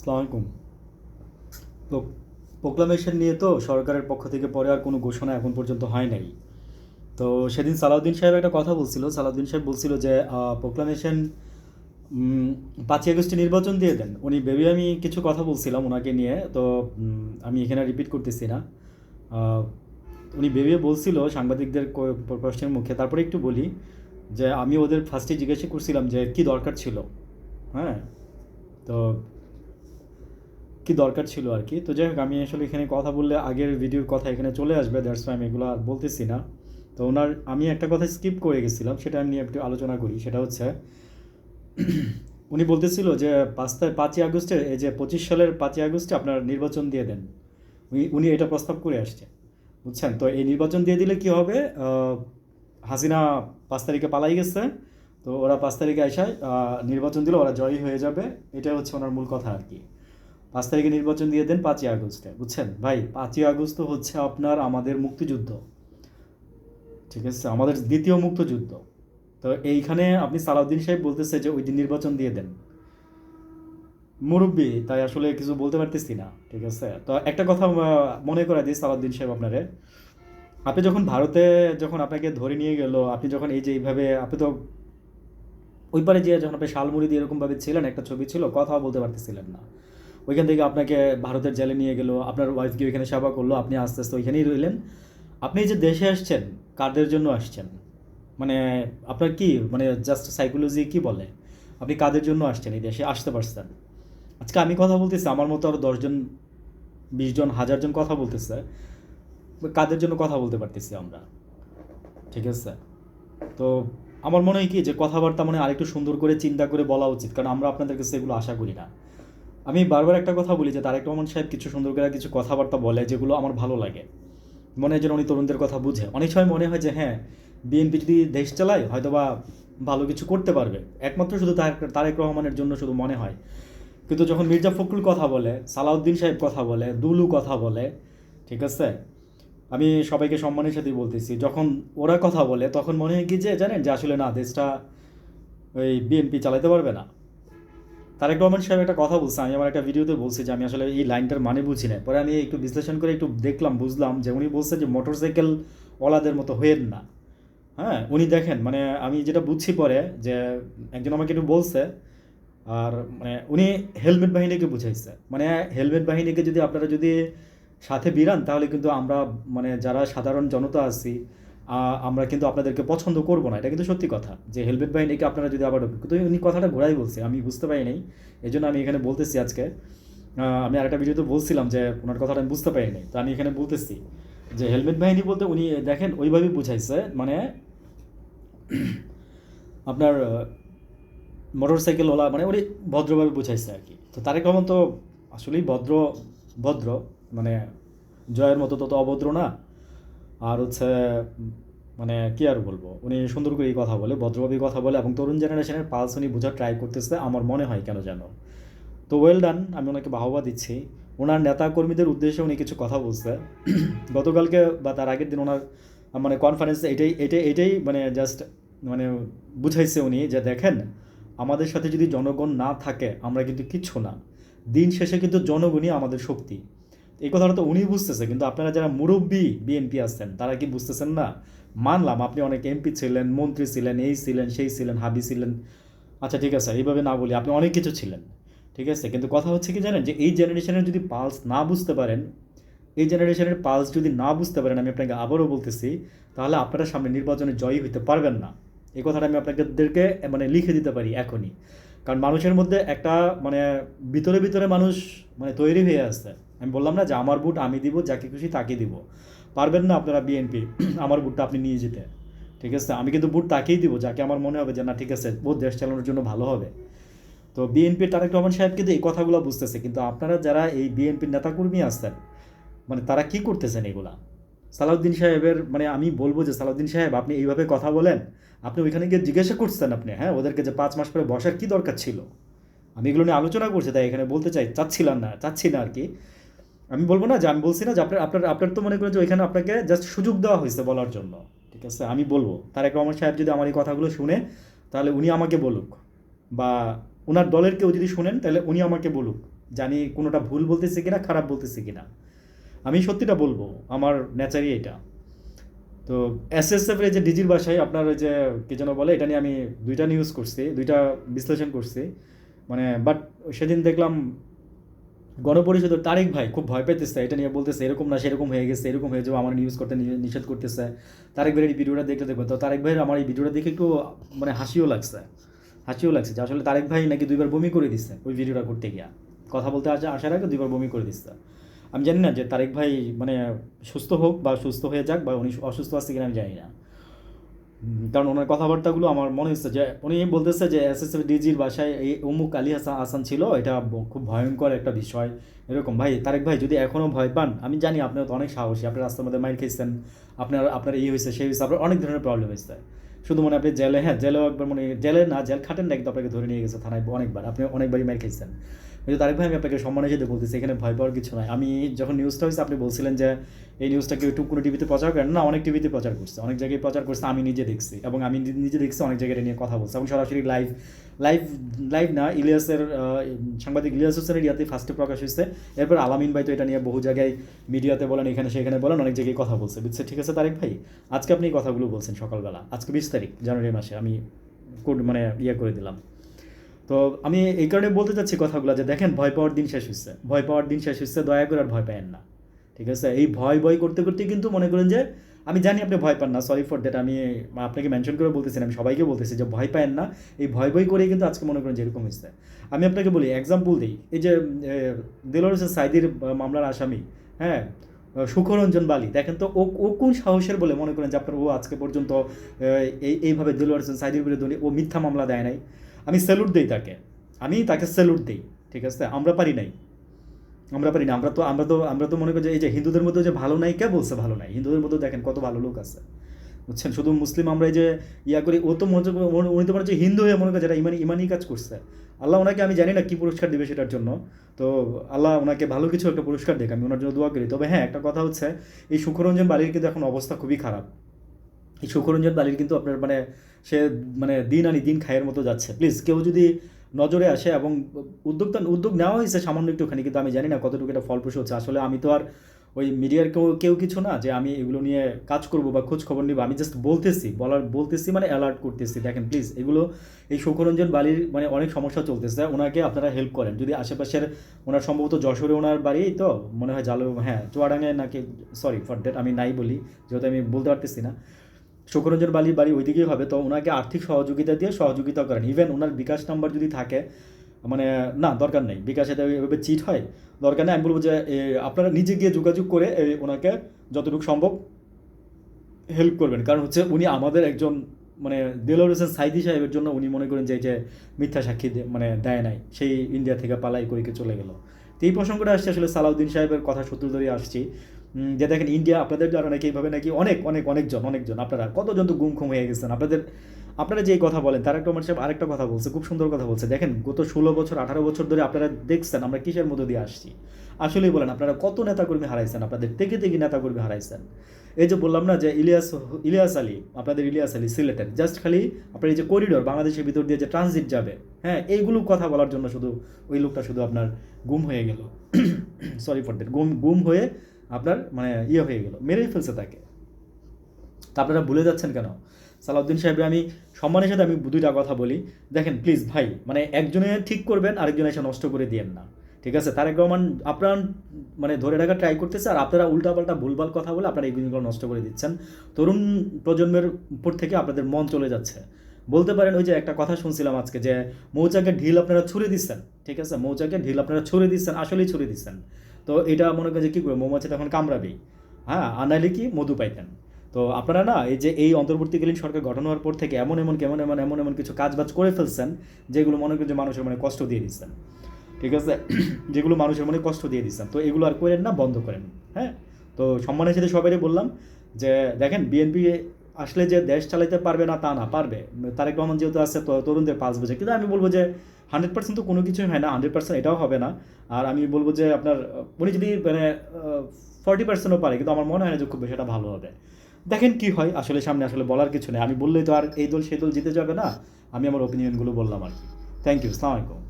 আসসালামাইকুম প্রোক্লামেশন নিয়ে তো সরকারের পক্ষ থেকে পরে আর কোনো ঘোষণা এখন পর্যন্ত হয় নাই। তো সেদিন সালাউদ্দিন সাহেব একটা কথা বলছিল। সালাউদ্দিন সাহেব বলছিল যে প্রোক্লামেশন পাঁচই আগস্টে নির্বাচন দিয়ে দেন। উনি ভেবে আমি কিছু কথা বলছিলাম ওনাকে নিয়ে। তো আমি এখানে রিপিট করতেছি না। উনি ভেবে বলছিল সাংবাদিকদের প্রশ্নের মুখে। তারপরে একটু বলি যে, আমি ওদের ফার্স্টে জিজ্ঞাসা করছিলাম যে, কি দরকার ছিল? হ্যাঁ? তো কি দরকার ছিল আর কি। তো যাই হোক আমি আসলে এখানে কথা বললে আগের ভিডিওর কথা এখানে চলে আসবে দ্যাটস আমি এগুলো আর বলতেছি না। তো ওনার, আমি একটা কথা স্কিপ করে গেছিলাম, সেটা আমি নিয়ে একটু আলোচনা করি, সেটা হচ্ছে, উনি বলতেছিল যে পাঁচ তা- পাঁচই আগস্টে, এই যে পঁচিশ সালের পাঁচই আগস্টে আপনার নির্বাচন দিয়ে দেন। উনি উনি এটা প্রস্তাব করে আসছে, বুঝছেন? তো এই নির্বাচন দিয়ে দিলে কি হবে? হাসিনা পাঁচ তারিখে পালাই গেছে, তো ওরা পাঁচ তারিখে আসায় নির্বাচন দিলে ওরা জয়ী হয়ে যাবে, এটাই হচ্ছে ওনার মূল কথা আর কি। পাঁচ তারিখে নির্বাচন দিয়ে দেন পাঁচই আগস্টে, বুঝছেন? ভাই, পাঁচই আগস্ট তো হচ্ছে আপনার আমাদের মুক্তিযুদ্ধ। ঠিক আছে? আমাদের দ্বিতীয় মুক্তযুদ্ধ। তো এইখানে আপনি সালাউদ্দিন সাহেব বলতেছে যে ওই দিন নির্বাচন দিয়ে দেন। মুরব্বী, তাই আসলে কিছু বলতে পারতেছি না, ঠিক আছে? তো একটা কথা মনে করা দিই সালাউদ্দিন সাহেব আপনারে। আপনি যখন ভারতে যখন আপনাকে ধরে নিয়ে গেল, আপনি যখন এই যে এইভাবে, আপনি তো ওই পারে যে যখন আপনি শালমুড়ি দিয়ে এরকমভাবে ছিলেন, একটা ছবি ছিল কথা বলতে পারতেছিলেন না। ওইখান থেকে আপনাকে ভারতের জেলে নিয়ে গেলো, আপনার ওয়াইফকে ওইখানে সেবা করল, আপনি আস্তে আস্তে ওইখানেই রইলেন। আপনি যে দেশে আসছেন, কাদের জন্য আসছেন? মানে আপনার কি মানে জাস্ট সাইকোলজি কি বলে? আপনি কাদের জন্য আসছেন এই দেশে? আসতে পারছেন। আজকে আমি কথা বলতেছি, আমার মতো আরও দশজন বিশজন হাজারজন কথা বলতেছে। কাদের জন্য কথা বলতে পারতেছি আমরা? ঠিক আছে? তো আমার মনে হয় কি, যে কথাবার্তা মানে আরেকটু সুন্দর করে, চিন্তা করে বলা উচিত, কারণ আমরা আপনাদের কাছে এগুলো আশা করি না। আমি বারবার একটা কথা বলি যে তারেক রহমান সাহেব কিছু সুন্দর করে কিছু কথাবার্তা বলে যেগুলো আমার ভালো লাগে। মনে হয় যেন উনি তরুণদের কথা বুঝে। অনেক সময় মনে হয় যে হ্যাঁ বিএনপি যদি দেশ চালায়, হয়তোবা ভালো কিছু করতে পারবে। একমাত্র শুধু তারেক- রহমানের জন্য শুধু মনে হয়। কিন্তু যখন মির্জা ফখরুল কথা বলে, সালাউদ্দিন সাহেব কথা বলে, দুলু কথা বলে, ঠিক আছে? আমি সবাইকে সম্মানের সাথেই বলতেছি, যখন ওরা কথা বলে, তখন মনে হয় কি যে, জানেন যে আসলে না, দেশটা ওই বিএনপি চালাতে পারবে না। তারেক রহমান সাহেব একটা কথা বলছে, আমি আমার একটা ভিডিওতে বলছি যে আমি আসলে এই লাইনটার মানে বুঝি না পরে আমি একটু বিশ্লেষণ করে একটু দেখলাম, বুঝলাম যে উনি বলছে যে মোটরসাইকেল ওলাদের মতো হয়েন না। হ্যাঁ উনি দেখেন মানে আমি যেটা বুঝছি পরে যে একজন আমাকে একটু বলছে, আর মানে উনি হেলমেট বাহিনীকে বুঝাইছে। মানে হেলমেট বাহিনীকে যদি আপনারা যদি সাথে বিরান, তাহলে কিন্তু আমরা মানে যারা সাধারণ জনতা আছি আমরা কিন্তু আপনাদেরকে পছন্দ করব না, এটা কিন্তু সত্যি কথা। যে হেলমেট বাহিনীকে আপনারা যদি আবার কিন্তু উনি কথাটা ঘোরাই বলছে, আমি বুঝতে পারি নাই এই জন্য আমি এখানে বলতেছি আজকে। আমি আরেকটা ভিডিওতে বলছিলাম যে ওনার কথাটা আমি বুঝতে পারি নাই, তো আমি এখানে বলতেছি যে হেলমেট বাহিনী বলতে উনি, দেখেন, ওইভাবেই বুঝাইছে মানে আপনার মোটর সাইকেলওয়ালা মানে উনি ভদ্রভাবে বুঝাইছে আর কি। তো তারেক রহমান তো আসলেই ভদ্র ভদ্র মানে জয়ের মতো তত অভদ্র না। আর হচ্ছে মানে কি আর বলব? উনি সুন্দর করেই কথা বলে ভদ্রভাবেই কথা বলে এবং তরুণ জেনারেশনের পালস উনি বোঝার ট্রাই করতেছে, আমার মনে হয় কেন যেন। তো ওয়েল ডান আমি ওনাকে বাহবা দিচ্ছি। ওনার নেতা কর্মীদের উদ্দেশ্যে উনি কিছু কথা বলছে। গতকালকে বা তার আগের দিন ওনার মানে কনফারেন্সে এটাই এটাই এটাই মানে জাস্ট মানে বুঝাইছে উনি যে দেখেন, আমাদের সাথে যদি জনগণ না থাকে, আমরা কিন্তু কিচ্ছু না। দিন শেষে কিন্তু জনগণই আমাদের শক্তি। এই কথাটা তো উনি বুঝতেছে, কিন্তু আপনারা যারা মুরব্বী বিএনপি আছেন, তারা কি বুঝতেছেন না? মানলাম, আপনি অনেক এমপি ছিলেন, মন্ত্রী ছিলেন, এই ছিলেন, সেই ছিলেন, হাবি ছিলেন। আচ্ছা ঠিক আছে, এইভাবে না বলি, আপনি অনেক কিছু ছিলেন, ঠিক আছে? কিন্তু কথা হচ্ছে কি জানেন, যে এই জেনারেশনের যদি পালস না বুঝতে পারেন, এই জেনারেশনের পালস যদি না বুঝতে পারেন, আমি আপনাকে আবারও বলতেছি, তাহলে আপনারা সামনে নির্বাচনে জয়ী হইতে পারবেন না। এই কথাটা আমি আপনাদেরকে মানে লিখে দিতে পারি এখনই। কারণ মানুষের মধ্যে একটা মানে ভিতরে ভিতরে মানুষ মানে তৈরি হয়ে আসছে আমি বললাম না যে আমার বুট আমি দিব, যাকে খুশি তাকে দিব। পারবেন না আপনারা বিএনপি আমার বুটটা আপনি নিয়ে যেতে। ঠিক আছে? আমি কিন্তু বুট তাকেই দিব, যাকে আমার মনে হবে যে না, ঠিক আছে, ও দেশ চালানোর জন্য ভালো হবে। তো বিএনপির তারেক রহমান সাহেব কিন্তু এই কথাগুলো বুঝতেছে, কিন্তু আপনারা যারা এই বিএনপির নেতাকর্মী আসতেন মানে তারা কি করতেছেন এগুলা? সালাউদ্দিন সাহেবের মানে আমি বলব যে সালাউদ্দিন সাহেব, আপনি এইভাবে কথা বলেন, আপনি ওইখানে গিয়ে জিজ্ঞাসা করছেন আপনি হ্যাঁ ওদেরকে যে পাঁচ মাস পরে বসার কি দরকার ছিল? আমি এগুলো নিয়ে আলোচনা করছি, তাই এখানে বলতে চাই, চাচ্ছিলাম না, চাচ্ছি না আর কি। আমি বলব না যে আমি বলছি না যে আপনার আপনার আপনার তো মনে করেন যে ওইখানে আপনাকে জাস্ট সুযোগ দেওয়া হয়েছে বলার জন্য। ঠিক আছে? আমি বলব তার তারেক রহমান সাহেব যদি আমার এই কথাগুলো শুনে, তাহলে উনি আমাকে বলুক। বা ওনার দলের কেউ যদি শুনেন, তাহলে উনি আমাকে বলুক জানি কোনোটা ভুল বলতেছি কিনা, খারাপ বলতেছি কিনা। আমি সত্যিটা বলব, আমার নেচারই এটা। তো এসএসএফ এর যে ডিজির বাসায় আপনার ওই যে, কি যেন বলে, এটা নিয়ে আমি দুইটা নিউজ করছি, দুইটা বিশ্লেষণ করছি। মানে বাট সেদিন দেখলাম গণপরিষদের তারেক ভাই খুব ভয় পেতেছে, এটা নিয়ে বলতেছে, এরকম না, সেরকম হয়ে গেছে, এরকম হয়ে যাব আমার নিউজ করতে নিষেধ করতেছে। তারেক ভাইয়ের এই ভিডিওটা দেখতে দেখবেন তো তারেক ভাইয়ের আমার এই ভিডিওটা দেখে একটু মানে হাসিও লাগছে। হাসিও লাগছে যে আসলে তারেক ভাই নাকি দুইবার বমি করে দিচ্ছে ওই ভিডিওটা করতে গিয়া। কথা বলতে আসা আসার আগে দুইবার বমি করে দিচ্ছে আমি জানি না যে তারেক ভাই মানে সুস্থ হোক বা সুস্থ হয়ে যাক বা উনি অসুস্থ আছে কিনা আমি জানি না। কারণ ওনার কথাবার্তাগুলো আমার মনে হচ্ছে যে, উনি বলতেছে যে এস এস ডিজির বাসায় এই অমুক আলী হাসান আসান ছিল, এটা খুব ভয়ঙ্কর একটা বিষয়। এরকম, ভাই, তারেক ভাই, যদি এখনও ভয় পান, আমি জানি আপনার তো অনেক সাহসী, আপনি রাস্তার মধ্যে মাইর খেয়েছেন, আপনার আপনার এই হয়েছে, সেই হয়েছে, আপনার অনেক ধরনের প্রবলেম হয়েছে। শুধু মানে আপনি জেলে হ্যাঁ জেলেও একবার মানে জেলে না, জেল খাটেন না, কিন্তু আপনাকে ধরে নিয়ে গেছে থানায় অনেকবার, আপনি অনেকবারই মাইর খেয়েছেন। কিন্তু তারেক ভাই, আমি আপনাকে সম্মানের সাথে বলতেছি, এখানে ভয় পাওয়ার কিছু নাই। আমি যখন নিউজটা হয়েছে আপনি বলছিলেন যে এই নিউজটাকে একটু কোনো টিভিতে প্রচার করেন না অনেক টিভিতে প্রচার করছে। অনেক জায়গায় প্রচার করছে, আমি নিজে দেখছি এবং আমি নিজে দেখছি, অনেক জায়গায় নিয়ে কথা বলছে এবং সরাসরি লাইভ লাইভ লাইভ না, ইলিয়াসের সাংবাদিক ইলিয়াস হোসেনের ইয়াতে ফার্স্টে প্রকাশ হয়েছে এরপর আলামিন ভাই তো এটা নিয়ে বহু জায়গায় মিডিয়াতে বলেন, এখানে সেখানে বলেন, অনেক জায়গায় কথা বলছে। বুঝছে ঠিক আছে তারেক ভাই? আজকে আপনি এই কথাগুলো বলছেন সকালবেলা, আজকে বিশ তারিখ, জানুয়ারি মাসে, আমি কোড মানে ইয়ে করে দিলাম। তো আমি এই কারণে বলতে চাচ্ছি কথাগুলো যে দেখেন, ভয় পাওয়ার দিন শেষ হচ্ছে ভয় পাওয়ার দিন শেষ হচ্ছে দয়া করে আর ভয় পায়েন না। ঠিক আছে? এই ভয় ভয় করতে করতে কিন্তু মনে করেন যে, আমি জানি আপনি ভয় পান না সরি ফর দ্যাট আমি আপনাকে মেনশন করে বলতেছি আমি সবাইকে বলতেছি যে ভয় পায়েন না। এই ভয় ভয় করেই কিন্তু আজকে মনে করেন যেরকম হয়েছে আমি আপনাকে বলি এক্সাম্পল দিই। এই যে দিলর হোসেন সাইদির মামলার আসামি হ্যাঁ? সুখরঞ্জন বালি। দেখেন তো, ও ও কোন সাহসের বলে মনে করেন যে আপনার ও আজকে পর্যন্ত এই, এইভাবে দিলর হোসেন সাইদির বিরুদ্ধে ও মিথ্যা মামলা দেয় নাই? আমি স্যালুট দিই তাকে। আমি তাকে স্যালুট দিই, ঠিক আছে? আমরা পারি নাই। আমরা পারি না। আমরা তো আমরা তো আমরা তো মনে করি যে এই যে হিন্দুদের মধ্যে যে ভালো নাই, কে বলছে ভালো নাই? হিন্দুদের মধ্যে দেখেন কত ভালো লোক আছে। বুঝছেন? শুধু মুসলিম আমরা এই যে ইয়া করি, ও তো মনে উনি তো মনে হচ্ছে হিন্দু হয়ে মনে করে যেটা ইমানি ইমানি কাজ করছে। আল্লাহ ওনাকে, আমি জানি না কি পুরস্কার দিবে সেটার জন্য। তো আল্লাহ ওনাকে ভালো কিছু একটা পুরস্কার দেখ আমি ওনার জন্য দোয়া করি। তবে হ্যাঁ একটা কথা হচ্ছে, এই সুখরঞ্জন বালির কিন্তু এখন অবস্থা খুবই খারাপ। এই সুখরঞ্জন বালির কিন্তু আপনার মানে সে মানে দিন আনি দিন খায়ের মতো যাচ্ছে। প্লিজ কেউ যদি নজরে আসে এবং উদ্যোগটা উদ্যোগ নেওয়া হয়েছে সামান্য একটুখানি, কিন্তু আমি জানি না কতটুকু এটা ফলপ্রসূ হচ্ছে। আসলে আমি তো আর ওই মিডিয়ার কেউ কেউ কিছু না যে আমি এগুলো নিয়ে কাজ করব বা খোঁজ খবর নিব। আমি জাস্ট বলতেছি, বলার, বলতেছি মানে অ্যালার্ট করতেছি। দেখেন প্লিজ এগুলো, এই সুখরঞ্জন বালির মানে অনেক সমস্যা চলতেছে। ওনাকে আপনারা হেল্প করেন। যদি আশেপাশের, ওনার সম্ভবত যশোরে ওনার বাড়ি, তো মনে হয় জালো হ্যাঁ চুয়াডাঙ্গায় নাকি সরি ফর দ্যাট আমি নাই বলি, যেহেতু আমি বলতে পারতেছি না। শুক্রঞ্জন বালির বাড়ি ওইদিকেই হবে। তো ওনাকে আর্থিক সহযোগিতা দিয়ে সহযোগিতা করেন। ইভেন ওনার বিকাশ নাম্বার যদি থাকে মানে না, দরকার নেই। বিকাশে এভাবে চিট হয়। দরকার নেই, আমি বলব যে আপনারা নিজে গিয়ে যোগাযোগ করে ওনাকে যতটুকু সম্ভব হেল্প করবেন। কারণ হচ্ছে উনি আমাদের একজন মানে দেলোর হোসেন সাইদি সাহেবের জন্য উনি মনে করেন যে যে মিথ্যা সাক্ষী মানে দেয় নাই। সেই ইন্ডিয়া থেকে পালাই করে চলে গেল। তো এই প্রসঙ্গটা আসছে আসলে সালাউদ্দিন সাহেবের কথা সূত্র ধরে আসছি। যে দেখেন ইন্ডিয়া আপনাদের দ্বারা নাকি এইভাবে নাকি অনেক অনেক, অনেকজন অনেকজন। আপনারা কতজন তো গুম খুম হয়ে গেছেন? আপনাদের, আপনারা যে কথা বলেন, তার একটা সাহেব আরেকটা কথা বলছে, খুব সুন্দর কথা বলছে। দেখেন, গত ষোলো বছর, আঠারো বছর ধরে আপনারা দেখছেন, আমরা কিসের মধ্যে দিয়ে আসছি? আসলেই বলেন, আপনারা কত নেতাকর্মী হারাইছেন? আপনাদের থেকে থেকে নেতাকর্মী হারাইছেন। এই যে বললাম না যে ইলিয়াস ইলিয়াস আলী, আপনাদের ইলিয়াস আলী, সিলেটের, জাস্ট খালি আপনার এই যে করিডোর বাংলাদেশের ভিতর দিয়ে যে ট্রানজিট যাবে হ্যাঁ এইগুলো কথা বলার জন্য শুধু ওই লোকটা শুধু আপনার গুম হয়ে গেল। সরি ফর দ্যাট গুম গুম হয়ে আপনার মানে ইয়ে হয়ে গেল, মেরেই ফেলছে তাকে। তা আপনারা ভুলে যাচ্ছেন কেন? সালাউদ্দিন সাহেবের আমি সম্মানের সাথে আমি দুইটা কথা বলি। দেখেন প্লিজ ভাই মানে একজনে ঠিক করবেন, আরেকজনে এসে নষ্ট করে দিয়েন না। ঠিক আছে? তারেক রহমান, আপনার মানে ধরে রাখা ট্রাই করতেছে, আর আপনারা উল্টাপাল্টা ভুলভাল কথা বলে আপনারা এই জিনিসগুলো নষ্ট করে দিচ্ছেন। তরুণ প্রজন্মের উপর থেকে আপনাদের মন চলে যাচ্ছে। বলতে পারেন, ওই যে একটা কথা শুনছিলাম আজকে যে মৌচাকে ঢিল আপনারা ছুড়ে দিচ্ছেন। ঠিক আছে? মৌচাকে ঢিল আপনারা ছুড়ে দিচ্ছেন, আসলেই ছুড়ে দিচ্ছেন। তো এটা মনে করেন যে কী করবে? মৌমাছি তখন কামড়াবেই। হ্যাঁ আনাইলে কি? মধু পাইতেন। তো আপনারা না, এই যে এই অন্তর্বর্তীকালীন সরকার গঠন হওয়ার পর থেকে এমন এমন, কেমন এমন এমন এমন কিছু কাজ বাজ করে ফেলছেন, যেগুলো মনে করেন যে মানুষের মানে কষ্ট দিয়ে দিচ্ছেন। ঠিক আছে? যেগুলো মানুষের মনে কষ্ট দিয়ে দিচ্ছেন। তো এগুলো আর করেন না, বন্ধ করেন। হ্যাঁ? তো সম্মানের সাথে সবাই বললাম যে, দেখেন, বিএনপি আসলে যে দেশ চালাইতে পারবে না, তা না, পারবে। তারেক রহমান যেহেতু আছে তরুণদের পাঁচ বছর কিন্তু আমি বলব যে হান্ড্রেড পার্সেন্ট তো কোনো কিছুই হয় না হান্ড্রেড পার্সেন্ট এটাও হবে না। আর আমি বলব যে, আপনার, উনি যদি মানে ফর্টি পার্সেন্টও পারে, কিন্তু আমার মনে হয় না যে খুব বেশি এটা ভালো হবে। দেখেন কি হয়, আসলে সামনে আসলে বলার কিছু নেই। আমি বললেই তো আর এই দল, সেই দল জিতে যাবে না। আমি আমার ওপিনিয়নগুলো বললাম আর কি। থ্যাংক ইউ সালামালাইকুম